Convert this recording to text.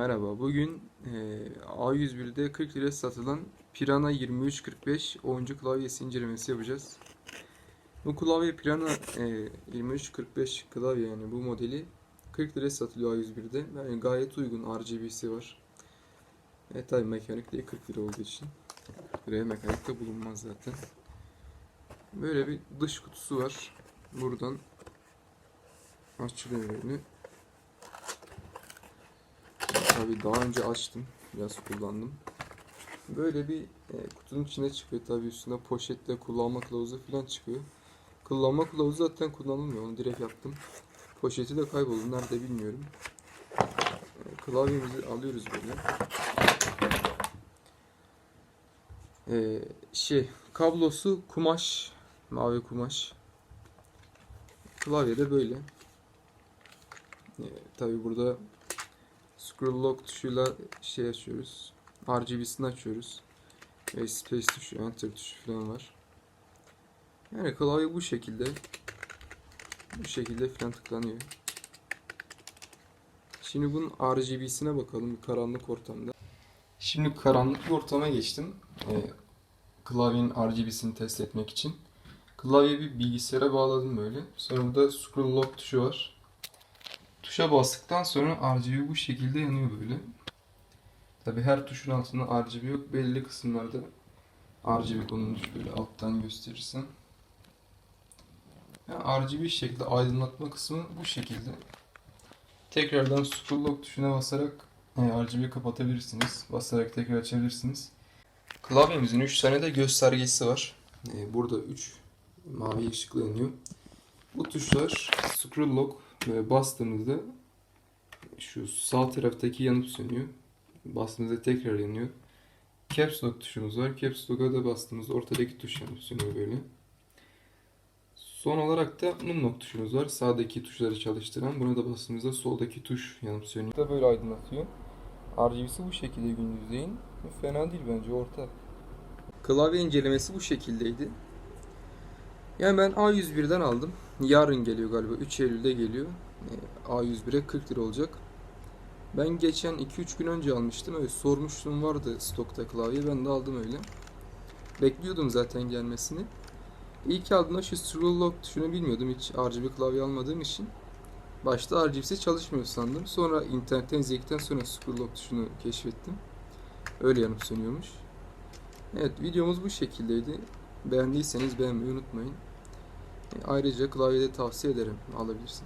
Merhaba. Bugün e, A101'de 40 liraya satılan Pirana 2345 oyuncu klavyesi incelemesi yapacağız. Bu klavye Pirana e, 2345 klavye yani bu modeli 40 liraya satılıyor A101'de. Yani gayet uygun RGB'si var. E tabi mekanik değil 40 lira olduğu için. 40 liraya mekanik de bulunmaz zaten. Böyle bir dış kutusu var. Buradan açılıyor böyle. Tabii daha önce açtım. Biraz kullandım. Böyle bir e, kutunun içine çıkıyor. Tabii üstünde poşetle kullanma kılavuzu falan çıkıyor. Kullanma kılavuzu zaten kullanılmıyor. Onu direkt yaptım. Poşeti de kayboldu. Nerede bilmiyorum. E, klavyemizi alıyoruz böyle. E, şey kablosu kumaş. Mavi kumaş. Klavye de böyle. E, tabii burada Scroll lock tuşuyla şey açıyoruz. RGB'sini açıyoruz. Ve space tuşu, enter tuşu falan var. Yani klavye bu şekilde. Bu şekilde falan tıklanıyor. Şimdi bunun RGB'sine bakalım karanlık ortamda. Şimdi karanlık bir ortama geçtim. Ee, klavyenin RGB'sini test etmek için. Klavyeyi bir bilgisayara bağladım böyle. Sonra burada scroll lock tuşu var. Tuşa bastıktan sonra RGB bu şekilde yanıyor böyle. Tabi her tuşun altında RGB yok. Belli kısımlarda RGB konulmuş böyle alttan gösterirsem. Yani RGB şekilde aydınlatma kısmı bu şekilde. Tekrardan scroll lock tuşuna basarak e, RGB'yi kapatabilirsiniz. Basarak tekrar açabilirsiniz. Klavyemizin 3 tane de göstergesi var. E, burada 3 mavi ışıkla yanıyor. Bu tuşlar scroll lock bastığımızda şu sağ taraftaki yanıp sönüyor. Bastığımızda tekrar yanıyor. Caps Lock tuşumuz var. Caps Lock'a da bastığımızda ortadaki tuş yanıp sönüyor böyle. Son olarak da Num Lock tuşumuz var. Sağdaki tuşları çalıştıran. Buna da bastığımızda soldaki tuş yanıp sönüyor. Da böyle aydınlatıyor. RGB'si bu şekilde gündüzleyin. Fena değil bence orta. Klavye incelemesi bu şekildeydi. Yani ben A101'den aldım. Yarın geliyor galiba. 3 Eylül'de geliyor. E, A101'e 40 lira olacak. Ben geçen 2-3 gün önce almıştım. Öyle sormuştum vardı stokta klavye. Ben de aldım öyle. Bekliyordum zaten gelmesini. İlk aldığımda şu scroll lock tuşunu bilmiyordum. Hiç RGB klavye almadığım için. Başta RGB'si çalışmıyor sandım. Sonra internetten izledikten sonra scroll lock tuşunu keşfettim. Öyle yanıp sönüyormuş. Evet videomuz bu şekildeydi. Beğendiyseniz beğenmeyi unutmayın. Ayrıca klavyede tavsiye ederim alabilirsin.